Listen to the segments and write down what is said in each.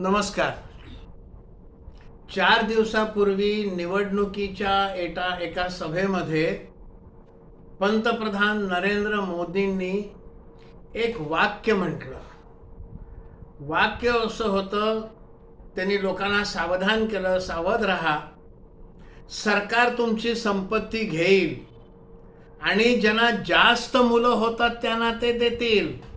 नमस्कार. चार दिवसापूर्वी निवडणुकीच्या एका एका सभेमध्ये पंतप्रधान नरेंद्र मोदींनी एक वाक्य म्हटलं. वाक्य असं होतं त्यांनी लोकांना सावधान केलं सावध राहा. सरकार तुमची संपत्ती घेईल आणि ज्यांना जास्त मुलं होतात त्यांना ते देतील.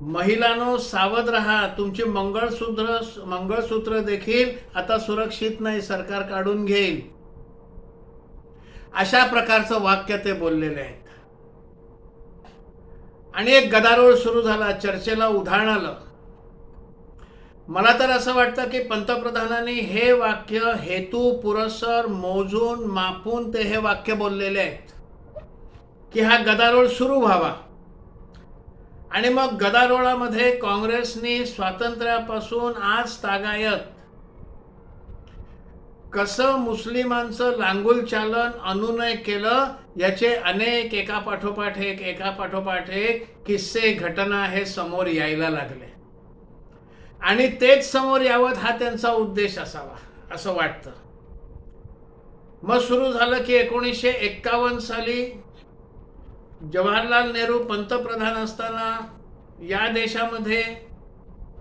महिलांनो सावध राहा. तुमची मंगळसूत्र मंगळसूत्र देखील आता सुरक्षित नाही. सरकार काढून घेईल. अशा प्रकारचं वाक्य ते बोललेले आहेत. आणि एक गदारोळ सुरू झाला. चर्चेला उधाण आलं. मला तर असं वाटतं की पंतप्रधानांनी हे वाक्य हेतू पुरस्सर मोजून मापून ते हे वाक्य बोललेले आहेत. की हा गदारोळ सुरू व्हावा. आणि मग गदारोळामध्ये काँग्रेसनी स्वातंत्र्यापासून आज तागायत. कसं मुस्लिमांचं लांगुल चालन अनुनय केलं याचे अनेक एका पाठोपाठ एक एका पाठोपाठ एक किस्से घटना हे समोर यायला लागले. आणि तेच समोर यावं हा त्यांचा उद्देश असावा असं वाटतं. मग सुरू झालं की एकोणीसशे एक्कावन्न साली जवाहरलाल नेहरू पंतप्रधान असताना या देशामध्ये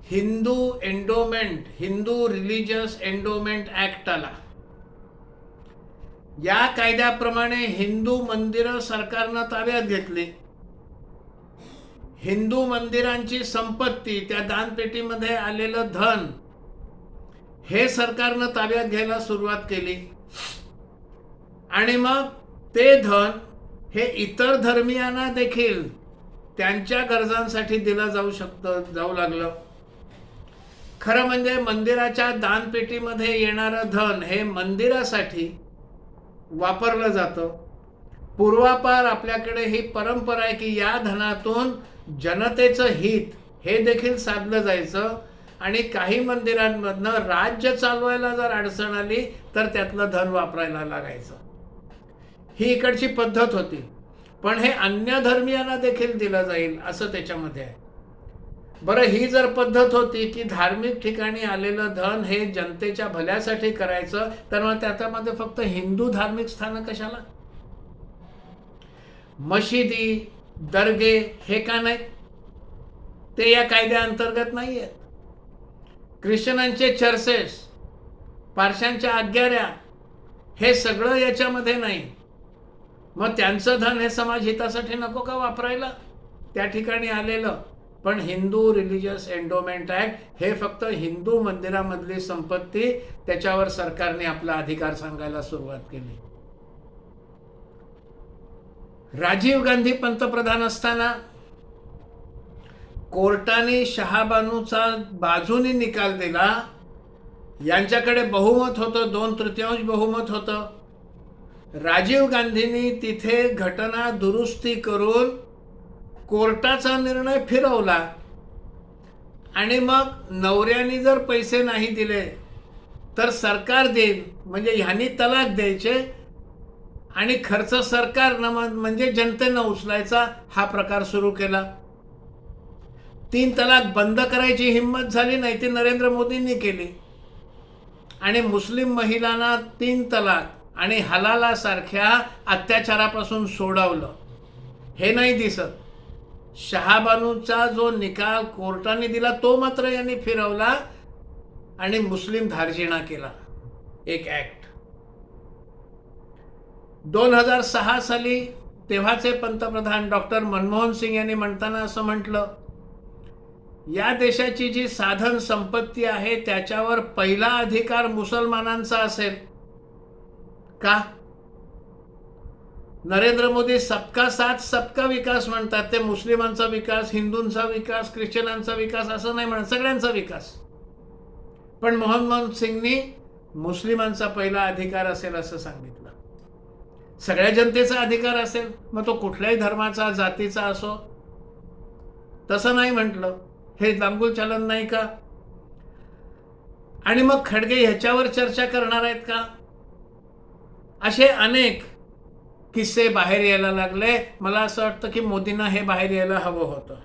Hindu endowment Hindu religious endowment act आला. या कायद्याप्रमाणे हिंदू मंदिरं सरकारनं ताब्यात घेतली. हिंदू मंदिरांची संपत्ती त्या दानपेटीमध्ये आलेलं धन हे सरकारनं ताब्यात घ्यायला सुरुवात केली. आणि मग ते धन हे इतर धर्मियांना देखील त्यांच्या गरजांसाठी दिलं जाऊ शकतं जाऊ लागलं. खरं म्हणजे मंदिराच्या दानपेटीमध्ये येणारं धन हे मंदिरासाठी वापरलं जातं. पूर्वापार आपल्याकडे ही परंपरा आहे की या धनातून जनतेचं हित हे देखील साधलं जायचं आणि काही मंदिरांमधनं राज्य चालवायला जर अडचण आली तर त्यातलं धन वापरायला लागायचं. ही इकडची पद्धत होती. पण हे अन्य धर्मियांना देखील दिलं जाईल असं त्याच्यामध्ये आहे. बरं ही जर पद्धत होती की धार्मिक ठिकाणी आलेलं धन हे जनतेच्या भल्यासाठी करायचं तर मग त्याच्यामध्ये फक्त हिंदू धार्मिक स्थानं कशाला? मशिदी दर्गे हे का नाही? ते या कायद्याअंतर्गत नाही आहेत ख्रिश्चनांचे चर्चेस पारशांच्या आज्ञाऱ्या हे सगळं याच्यामध्ये नाही. मग त्यांचं धन हे समाज हितासाठी नको का वापरायला? त्या ठिकाणी आलेलं. पण हिंदू रिलिजियस एन्डोमेंट ॲक्ट हे फक्त हिंदू मंदिरामधली संपत्ती त्याच्यावर सरकारने आपला अधिकार सांगायला सुरुवात केली. राजीव गांधी पंतप्रधान असताना कोर्टाने शहाबानूचा बाजूने निकाल दिला. यांच्याकडे बहुमत होतं दोन तृतीयांश बहुमत होतं. राजीव गांधींनी तिथे घटना दुरुस्ती करून कोर्टाचा निर्णय फिरवला. आणि मग नवऱ्याने जर पैसे नाही दिले तर सरकार देईल म्हणजे ह्यांनी तलाक द्यायचे. आणि खर्च सरकारनं म्हणजे जनतेनं उचलायचा हा प्रकार सुरू केला. तीन तलाक बंद करायची हिंमत झाली नाही ती नरेंद्र मोदींनी केली. आणि मुस्लिम महिलांना तीन तलाक. आणि हलालासारख्या अत्याचारापासून सोडवलं. हे नाही दिसत. शहाबानूचा जो निकाल कोर्टाने दिला तो मात्र यांनी फिरवला आणि मुस्लिम धार्जिणा केला. एक ॲक्ट दोन हजार सहा साली तेव्हाचे पंतप्रधान डॉक्टर मनमोहन सिंग यांनी म्हणताना असं म्हटलं या देशाची जी साधन संपत्ती आहे त्याच्यावर पहिला अधिकार मुसलमानांचा असेल. का नरेंद्र मोदी सबका साथ सबका विकास म्हणतात. ते मुस्लिमांचा विकास हिंदूंचा विकास ख्रिश्चनांचा विकास असं नाही म्हणत सगळ्यांचा विकास. पण मनमोहन सिंगनी मुस्लिमांचा पहिला अधिकार असेल असं सांगितलं. सगळ्या जनतेचा अधिकार असेल मग तो कुठल्याही धर्माचा जातीचा असो. तसं नाही म्हटलं. हे लांबूल चलन नाही का? आणि मग खडगे ह्याच्यावर चर्चा करणार आहेत का? असे अनेक किस्से बाहेर यायला लागले. मला असं वाटतं की मोदींना हे बाहेर यायला हवं होतं.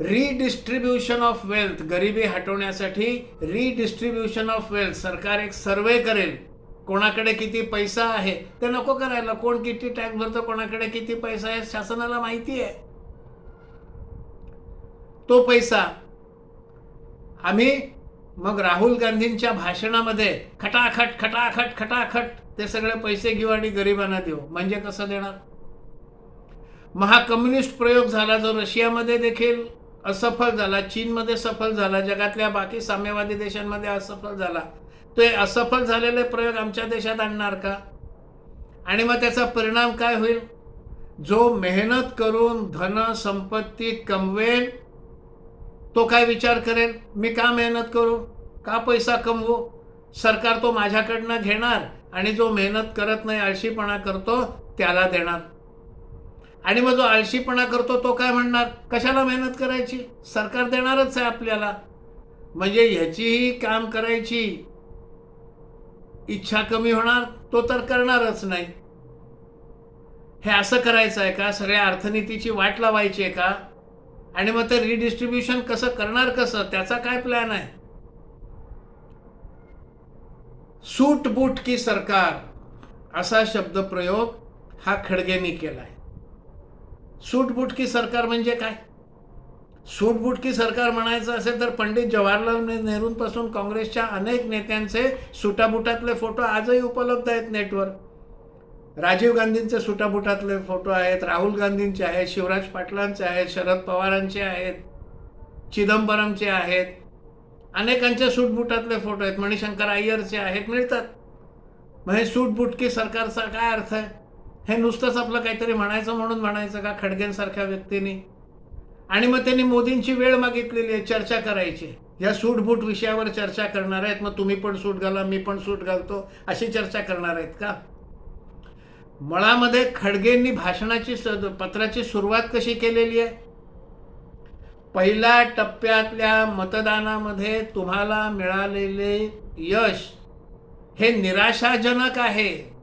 रिडिस्ट्रीब्युशन ऑफ वेल्थ गरिबी हटवण्यासाठी रिडिस्ट्रीब्युशन ऑफ वेल्थ सरकार एक सर्वे करेल. कोणाकडे किती पैसा आहे? ते नको करायला. कोण किती टॅक्स भरतो? कोणाकडे किती पैसा आहे? शासनाला माहिती आहे. तो पैसा आम्ही मग राहुल गांधींच्या भाषणामध्ये खटाखट खटाखट खटाखट ते सगळे पैसे घेऊ आणि गरिबांना देऊ. म्हणजे कसं देणार? महाकम्युनिस्ट प्रयोग झाला जो रशियामध्ये देखील असफल झाला चीनमध्ये सफल झाला जगातल्या बाकी साम्यवादी देशांमध्ये असफल झाला. तो हे असफल झालेले प्रयोग आमच्या देशात आणणार का? आणि मग त्याचा परिणाम काय होईल? जो मेहनत करून धन संपत्ती कमवेल तो काय विचार करेल? मी का मेहनत करू? का पैसा कमवू? सरकार तो माझ्याकडनं घेणार आणि जो मेहनत करत नाही आळशीपणा करतो त्याला देणार. आणि मग जो आळशीपणा करतो तो काय म्हणणार? कशाला मेहनत करायची? सरकार देणारच आहे आपल्याला. म्हणजे ह्याचीही काम करायची इच्छा कमी होणार तो तर करणारच नाही. हे असं करायचं आहे का? सगळ्या अर्थनीतीची वाट लावायची आहे का? आणि मग ते रिडिस्ट्रीब्युशन कसं करणार कसं त्याचा काय प्लॅन आहे? सूट बूट की सरकार असा शब्दप्रयोग हा खडगेंनी केलाय. सूटबूट की सरकार म्हणजे काय? सूटबूट की सरकार म्हणायचं असेल तर पंडित जवाहरलाल नेहरूंपासून काँग्रेसच्या अनेक नेत्यांचे सुटाबुटातले फोटो आजही उपलब्ध आहेत नेटवर. राजीव गांधींचे सुटाबुटातले फोटो आहेत राहुल गांधींचे आहेत शिवराज पाटलांचे आहेत शरद पवारांचे आहेत चिदंबरमचे आहेत. अनेकांच्या सूटबुटातले फोटो आहेत मणिशंकर अय्यरचे आहेत मिळतात. मग हे सूटबूट की सरकारचा काय अर्थ आहे? हे नुसतंच आपलं काहीतरी म्हणायचं म्हणून म्हणायचं का खडगेंसारख्या व्यक्तीने? आणि मग त्यांनी मोदींची वेळ मागितलेली आहे चर्चा करायची. या सूटबूट विषयावर चर्चा करणार आहेत मग तुम्ही पण सूट घाला मी पण सूट घालतो अशी चर्चा करणार आहेत का? मळामध्ये खडगेंनी भाषणाची पत्राची सुरुवात कशी केलेली आहे? पहिल्या टप्प्यातल्या मतदानामध्ये तुम्हाला मिळालेले यश हे निराशाजनक आहे.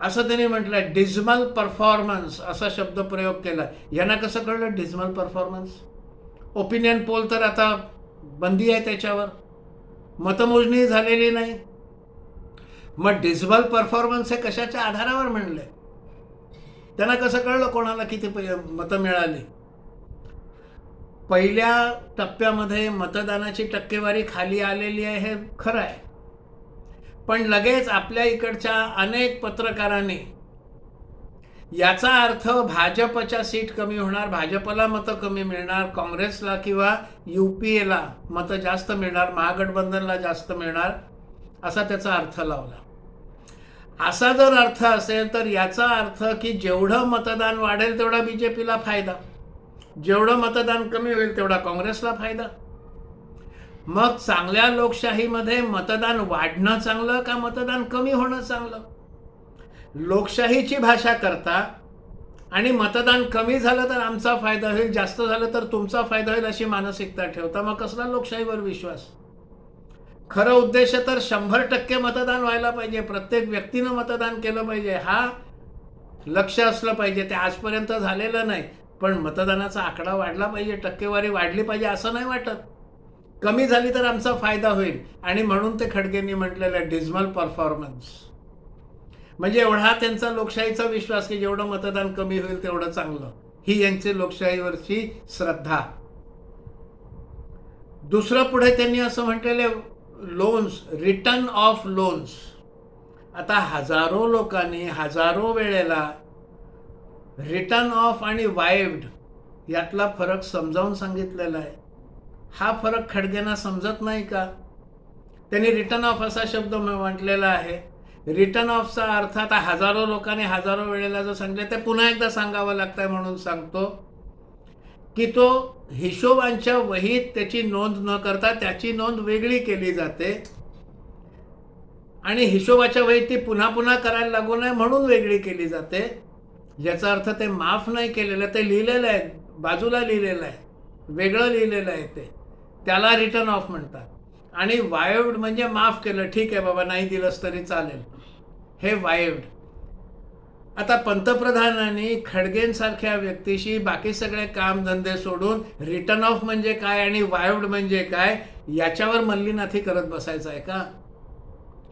असं त्यांनी म्हटलं डिझमल परफॉर्मन्स असा शब्द प्रयोग केला. यांना कसं कळलं डिझमल परफॉर्मन्स? ओपिनियन पोल तर आता बंदी आहे त्याच्यावर. मतमोजणी झालेली नाही. मग डिझमल परफॉर्मन्स हे कशाच्या आधारावर म्हणले? त्यांना कसं कळलं कोणाला किती पै- मतं मिळाली? पहिल्या टप्प्यामध्ये मतदानाची टक्केवारी खाली आलेली आहे हे खरं आहे. पण लगेच आपल्या इकडच्या अनेक पत्रकारांनी याचा अर्थ भाजपच्या सीट कमी होणार भाजपला मतं कमी मिळणार काँग्रेसला किंवा यू पी एला मतं जास्त मिळणार महागठबंधनला जास्त मिळणार असा त्याचा अर्थ लावला. असा जर अर्थ असेल तर याचा अर्थ की जेवढं मतदान वाढेल तेवढा बी जे पीला फायदा. जेवढं मतदान कमी होईल तेवढा काँग्रेसला फायदा. मग चांगल्या लोकशाहीमध्ये मतदान वाढणं चांगलं का मतदान कमी होणं चांगलं? लोकशाहीची भाषा करता आणि मतदान कमी झालं तर आमचा फायदा होईल जास्त झालं तर तुमचा फायदा होईल अशी मानसिकता ठेवता. मग कसला लोकशाहीवर विश्वास? खरं उद्देश तर शंभर टक्के मतदान व्हायला पाहिजे. प्रत्येक व्यक्तीनं मतदान केलं पाहिजे. हा लक्ष असलं पाहिजे. ते आजपर्यंत झालेलं नाही. पण मतदानाचा आकडा वाढला पाहिजे. टक्केवारी वाढली पाहिजे असं नाही वाटत. कमी झाली तर आमचा फायदा होईल. आणि म्हणून ते खडगेंनी म्हटलेलं आहे डिझमल परफॉर्मन्स म्हणजे एवढा त्यांचा लोकशाहीचा विश्वास की जेवढं मतदान कमी होईल तेवढं चांगलं. ही यांची लोकशाहीवरची श्रद्धा. दुसरं पुढे त्यांनी असं म्हटलेले लोन्स रिटर्न ऑफ लोन्स आता हजारो लोकांनी हजारो वेळेला रिटर्न ऑफ आणि वाईव्ड यातला फरक समजावून सांगितलेला आहे. हा फरक खडगेंना समजत नाही का? त्यांनी रिटर्न ऑफ असा शब्द म्हटलेला आहे. रिटर्न ऑफचा अर्थ आता हजारो लोकांनी हजारो वेळेला जर सांगितलं ते पुन्हा एकदा सांगावं लागतंय म्हणून सांगतो. की तो हिशोबांच्या वहीत त्याची नोंद न करता त्याची नोंद वेगळी केली जाते. आणि हिशोबाच्या वहीत ती पुन्हा पुन्हा करायला लागू नये म्हणून वेगळी केली जाते. ज्याचा अर्थ ते माफ नाही केलेलं ते लिहिलेलं आहे. बाजूला लिहिलेलं आहे. वेगळं लिहिलेलं आहे ते. त्याला रिटर्न ऑफ म्हणतात. आणि वायव्ड म्हणजे माफ केलं. ठीक आहे बाबा नाही दिलंस तरी चालेल. हे वायव्ड आता पंतप्रधानांनी खडगेंसारख्या व्यक्तीशी बाकी सगळे कामधंदे सोडून रिटर्न ऑफ म्हणजे काय आणि वायवड म्हणजे काय याच्यावर मल्लीनाथी करत बसायचं आहे का?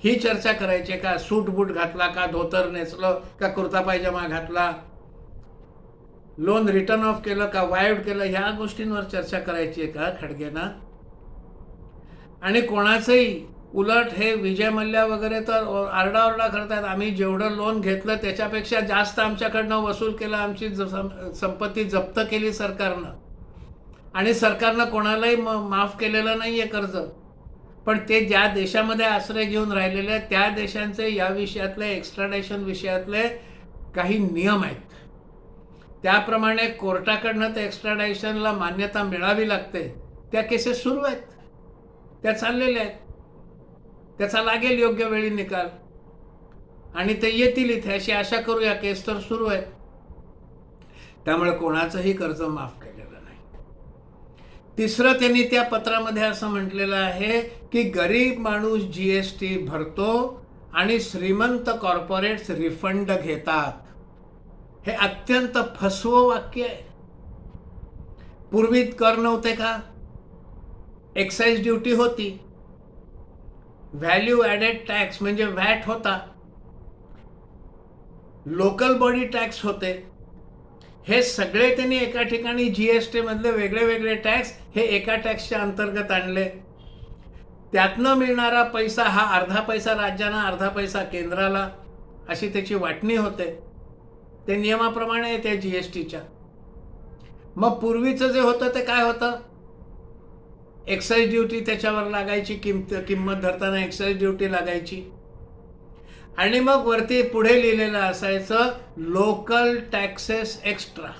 ही चर्चा करायची आहे का? सूट बूट घातला का? धोतर नेचलं का? कुर्ता पायजमा घातला? लोन रिटर्न ऑफ केलं का? वायवड केलं? ह्या गोष्टींवर चर्चा करायची आहे का खडगेना? आणि कोणाचंही उलट हे विजय मल्ल्या वगैरे तर आरडाओरडा करतात. आम्ही जेवढं लोन घेतलं त्याच्यापेक्षा जास्त आमच्याकडनं वसूल केलं आमची ज- संपत्ती जप्त केली सरकारनं. आणि सरकारनं कोणालाही म माफ केलेलं नाही आहे कर्ज. पण ते ज्या देशामध्ये आश्रय घेऊन राहिलेले आहेत त्या देशांचे या विषयातले एक्स्ट्राडेशन विषयातले काही नियम आहेत. त्याप्रमाणे कोर्टाकडनं त्या एक्स्ट्राडायशनला मान्यता मिळावी लागते. त्या केसेस सुरू आहेत. त्या चाललेल्या आहेत. त्याचा लागेल योग्य वेळी निकाल. आणि ते येतील इथे अशी आशा करूया केस तर सुरू आहेत त्यामुळे कोणाचंही कर्ज माफ केलेलं नाही. तिसरं त्यांनी त्या पत्रामध्ये असं म्हटलेलं आहे की गरीब माणूस जी एस टी भरतो आणि श्रीमंत कॉर्पोरेट्स रिफंड घेतात. हे अत्यंत फसवं वाक्य आहे. पूर्वी कर नव्हते का? एक्साईज ड्युटी होती. व्हॅल्यू ॲडेड टॅक्स म्हणजे व्हॅट होता. लोकल बॉडी टॅक्स होते. हे सगळे त्यांनी एका ठिकाणी जी एस टीमधले वेगळे वेगळे टॅक्स हे एका टॅक्सच्या अंतर्गत आणले. त्यातनं मिळणारा पैसा हा अर्धा पैसा राज्यांना अर्धा पैसा केंद्राला अशी त्याची वाटणी होते. ते नियमाप्रमाणे येते त्या जी एस टीच्या मग पूर्वीचं जे होतं ते काय होतं? एक्साईज ड्युटी त्याच्यावर लागायची किंमत किंमत धरताना एक्साईज ड्युटी लागायची. आणि मग वरती पुढे लिहिलेलं असायचं लोकल टॅक्सेस एक्स्ट्रा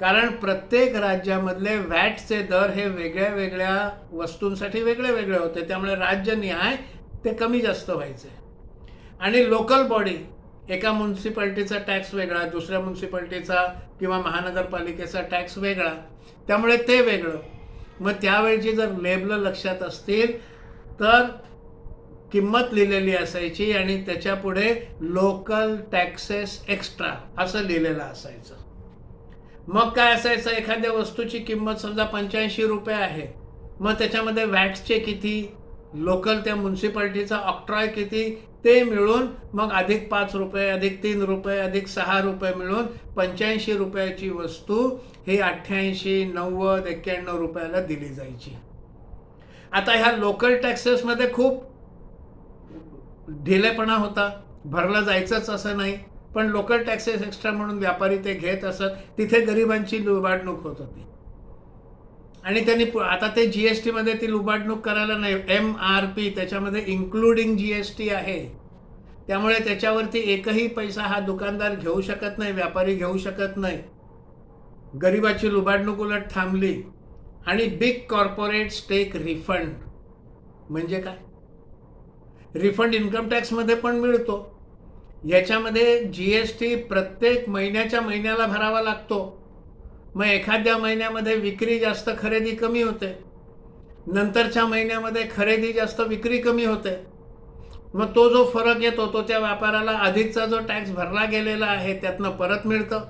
कारण प्रत्येक राज्यामधले व्हॅटचे दर हे वेगळ्या वेगळ्या वस्तूंसाठी वेगळे वेगळे होते. त्यामुळे राज्यनिहाय ते कमी जास्त व्हायचे. आणि लोकल बॉडी एका म्युन्सिपाल्टीचा टॅक्स वेगळा दुसऱ्या म्युन्सिपाल्टीचा किंवा महानगरपालिकेचा टॅक्स वेगळा. त्यामुळे ते वेगळं. मग त्यावेळची जर लेबलं लक्षात असतील तर किंमत लिहिलेली असायची आणि त्याच्या पुढे लोकल टॅक्सेस एक्स्ट्रा असं लिहिलेलं असायचं. मग काय असायचं? एखाद्या वस्तूची किंमत समजा पंच्याऐंशी रुपये आहे. मग त्याच्यामध्ये वॅट्सचे किती? लोकल त्या म्युन्सिपाल्टीचा ऑक्ट्रॉय किती ते मिळून मग अधिक पाच रुपये अधिक तीन रुपये अधिक सहा रुपये मिळून पंच्याऐंशी रुपयाची वस्तू ही अठ्ठ्याऐंशी नव्वद एक्क्याण्णव रुपयाला दिली जायची. आता ह्या लोकल टॅक्सेसमध्ये खूप ढिलेपणा होता. भरला जायचंच असं नाही. पण लोकल टॅक्सेस एक्स्ट्रा म्हणून व्यापारी ते घेत असत. तिथे गरिबांची लुबाडणूक होत होती. आणि त्यांनी पु- आता ते जी एस टीमध्ये ती लुबाडणूक करायला नाही. एम आर पी त्याच्यामध्ये इन्क्लुडिंग जी एस टी आहे. त्यामुळे त्याच्यावरती एकही पैसा हा दुकानदार घेऊ शकत नाही व्यापारी घेऊ शकत नाही. गरिबाची लुबाडणूक उलट थांबली. आणि बिग कॉर्पोरेट टेक रिफंड म्हणजे काय? रिफंड इन्कम टॅक्समध्ये पण मिळतो. याच्यामध्ये जी एस टी प्रत्येक महिन्याच्या महिन्याला भरावा लागतो. मग एखाद्या महिन्यामध्ये विक्री जास्त खरेदी कमी होते. नंतरच्या महिन्यामध्ये खरेदी जास्त विक्री कमी होते. मग तो जो फरक येतो तो त्या व्यापाराला आधीचा जो टॅक्स भरला गेलेला आहे त्यातनं परत मिळतं.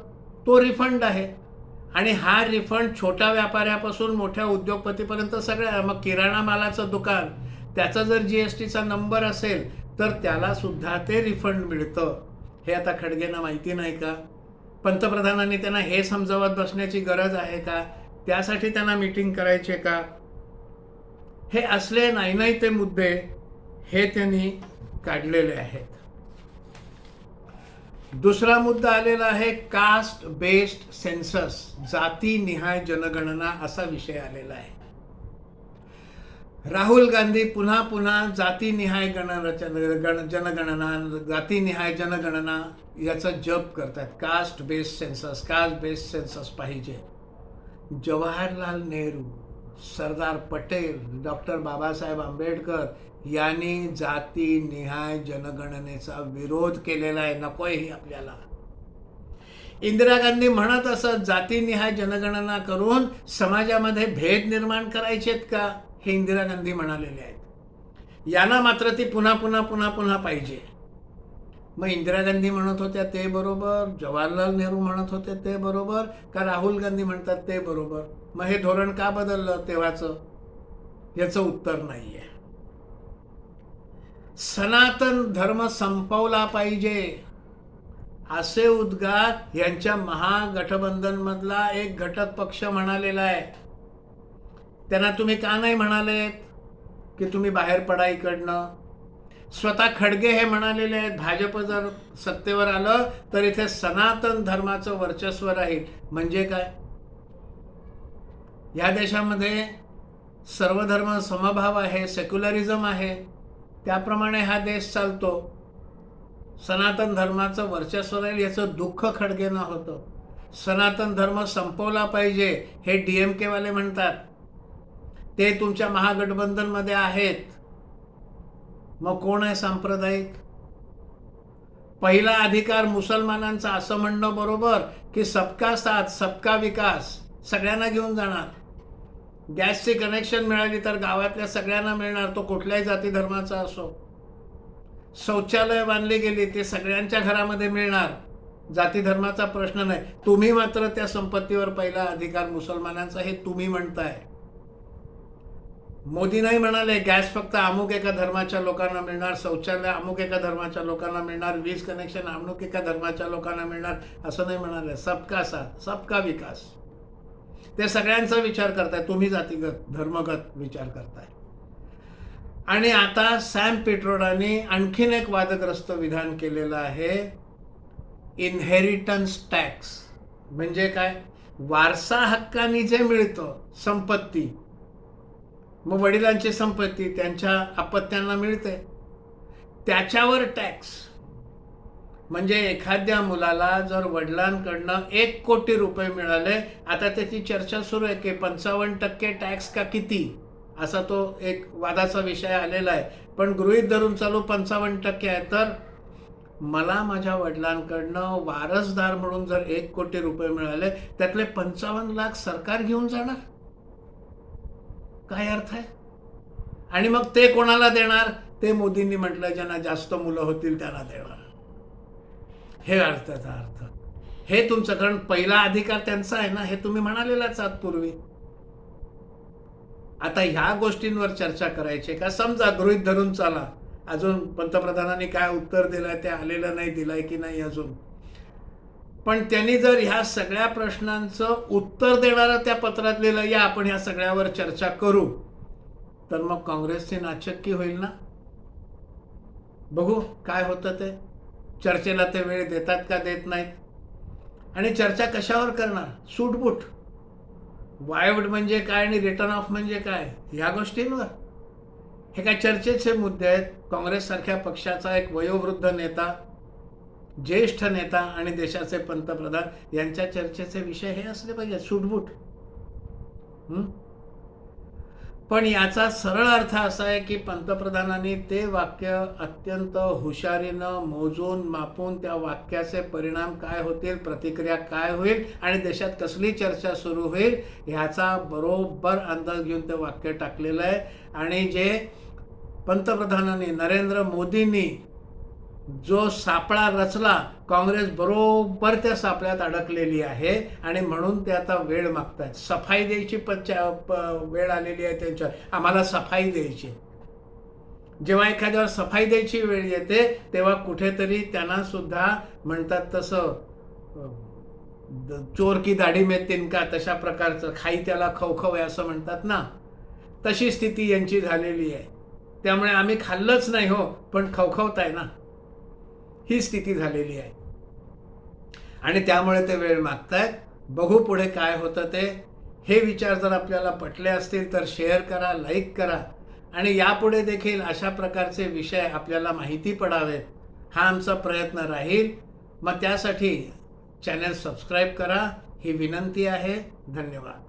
तो रिफंड आहे. आणि हा रिफंड छोट्या व्यापाऱ्यापासून मोठ्या उद्योगपतीपर्यंत सगळ्या मग किराणा मालाचं दुकान त्याचा जर जी एस टीचा नंबर असेल तर त्यालासुद्धा ते रिफंड मिळतं. हे आता खडगेंना माहिती नाही का? पंतप्रधानांनी त्यांना हे समजावत बसण्याची गरज आहे का? त्यासाठी त्यांना मीटिंग करायचे का? हे असले नाही नाही ते मुद्दे हे त्यांनी काढलेले आहेत. दुसरा मुद्दा आलेला आहे कास्ट बेस्ड सेन्सस जाती निहाय जनगणना असा विषय आलेला आहे. राहुल गांधी पुन्हा पुन्हा जातीनिहाय गणरचन गण जनगणना जातीनिहाय जनगणना याचा जप करतात. Caste based census caste based census पाहिजे. जवाहरलाल नेहरू सरदार पटेल डॉक्टर बाबासाहेब आंबेडकर यांनी जातीनिहाय जनगणनेचा विरोध केलेला आहे. नकोय आपल्याला. इंदिरा गांधी म्हणत असत जातीनिहाय जनगणना करून समाजामध्ये भेद निर्माण करायचेत का? हे इंदिरा गांधी म्हणालेले आहेत. यांना मात्र ती पुन्हा पुन्हा पुन्हा पुन्हा पाहिजे. मग इंदिरा गांधी म्हणत होत्या ते बरोबर जवाहरलाल नेहरू म्हणत होते ते बरोबर का राहुल गांधी म्हणतात ते बरोबर? मग हे धोरण का बदललं तेव्हाचं? याचं उत्तर नाही आहे सनातन धर्म संपवला पाहिजे. असे उद्गार यांच्या महागठबंधनमधला एक घटक पक्ष म्हणालेला आहे. त्यांना तुम्ही का नाही म्हणालेत? की तुम्ही बाहेर पडा इकडनं? स्वतः खडगे हे म्हणालेले आहेत भाजप जर सत्तेवर आलं तर इथे सनातन धर्माचं वर्चस्व राहील. म्हणजे काय? या देशामध्ये सर्वधर्म समभाव आहे सेक्युलरिझम आहे. त्याप्रमाणे हा देश चालतो. सनातन धर्माचं वर्चस्व राहील याचं दुःख खडगेनं होतं. सनातन धर्म संपवला पाहिजे हे डी एम केवाले म्हणतात. ते तुमच्या महागठबंधनमध्ये आहेत. मग कोण आहे सांप्रदायिक? पहिला अधिकार मुसलमानांचा असं म्हणणं बरोबर की सबका साथ सबका विकास सगळ्यांना घेऊन जाणार. गॅसची कनेक्शन मिळाली तर गावातल्या सगळ्यांना मिळणार तो कुठल्याही जाती धर्माचा असो. शौचालय बांधली गेली ते सगळ्यांच्या घरामध्ये मिळणार. जाती धर्माचा प्रश्न नाही. तुम्ही मात्र त्या संपत्तीवर पहिला अधिकार मुसलमानांचा हे तुम्ही म्हणताय. मोदी नाही म्हणाले गॅस फक्त अमुक एका धर्माच्या लोकांना मिळणार शौचालय अमुक एका धर्माच्या लोकांना मिळणार वीज कनेक्शन अमुक एका धर्माच्या लोकांना मिळणार असं नाही म्हणाले. सबका साथ सबका विकास. ते सगळ्यांचा विचार करताय तुम्ही जातीगत धर्मगत विचार करताय. आणि आता सॅम पिट्रोडाने आणखीन एक वादग्रस्त विधान केलेलं आहे इनहेरिटन्स टॅक्स. म्हणजे काय? वारसा हक्काने जे मिळतं संपत्ती मग वडिलांची संपत्ती त्यांच्या अपत्यांना मिळते. त्याच्यावर टॅक्स. म्हणजे एखाद्या मुलाला जर वडिलांकडनं एक कोटी रुपये मिळाले आता त्याची चर्चा सुरू आहे की पंचावन्न टक्के टॅक्स का किती? असा तो एक वादाचा विषय आलेला आहे. पण गृहित धरून चालू पंचावन्न टक्के आहे तर मला माझ्या वडिलांकडनं वारसदार म्हणून जर एक कोटी रुपये मिळाले त्यातले पंचावन्न लाख सरकार घेऊन जाणार? काय अर्थ आहे? आणि मग ते कोणाला देणार? ते मोदींनी म्हटलं ज्यांना जास्त मुलं होतील त्यांना देणार. हे अर्थाचा अर्थ. हे तुमचं कारण पहिला अधिकार त्यांचा आहे ना हे तुम्ही म्हणालेलाच आहात पूर्वी. आता ह्या गोष्टींवर चर्चा करायची का? समजा गृहित धरून चाला. अजून पंतप्रधानांनी काय उत्तर दिलंय ते आलेलं नाही दिलंय की नाही अजून? पण त्यांनी जर ह्या सगळ्या प्रश्नांचं उत्तर देणारं त्या पत्रात लिहिलं या आपण ह्या सगळ्यावर चर्चा करू. तर मग काँग्रेसची नाचक्की होईल ना? बघू काय होतं ते. चर्चेला ते वेळ देतात का देत नाहीत? आणि चर्चा कशावर करणार? सूटबूट. वायवड म्हणजे काय आणि रिटर्न ऑफ म्हणजे काय? या गोष्टींवर. हे काय चर्चेचे मुद्दे आहेत? काँग्रेससारख्या पक्षाचा एक वयोवृद्ध नेता ज्येष्ठ नेता आणि देशाचे पंतप्रधान यांच्या चर्चेचे विषय हे असले पाहिजे सूटबूट. पण याचा सरळ अर्थ असा आहे की पंतप्रधानांनी ते वाक्य अत्यंत हुशारीनं मोजून मापून त्या वाक्याचे परिणाम काय होतील प्रतिक्रिया काय होईल आणि देशात कसली चर्चा सुरू होईल ह्याचा बरोबर अंदाज घेऊन ते वाक्य टाकलेलं आहे. आणि जे पंतप्रधानांनी नरेंद्र मोदींनी जो सापळा रचला काँग्रेस बरोबर त्या सापळ्यात अडकलेली आहे आणि म्हणून ते आता वेळ मागतायत. सफाई द्यायची पंचा प- वेळ आलेली आहे त्यांच्या आम्हाला सफाई द्यायची जेव्हा एखाद्यावर सफाई द्यायची वेळ येते तेव्हा कुठेतरी त्यांना सुद्धा म्हणतात तसं चोर की दाढी में तिनका तशा प्रकारचं खाई त्याला खवखव आहे असं म्हणतात ना. तशी स्थिती यांची झालेली आहे. त्यामुळे आम्ही खाल्लंच नाही हो पण खवखवताय ना. ही स्थिती झालेली आहे. आणि त्यामुळे ते वेळ मागतायत. बघू पुढे काय होतं ते. हे विचार जर आपल्याला पटले असतील तर शेअर करा लाईक करा. आणि यापुढे देखील अशा प्रकारचे विषय आपल्याला माहिती पडावेत. हा आमचा प्रयत्न राहील. मग त्यासाठी चॅनल सबस्क्राईब करा. ही विनंती आहे. धन्यवाद.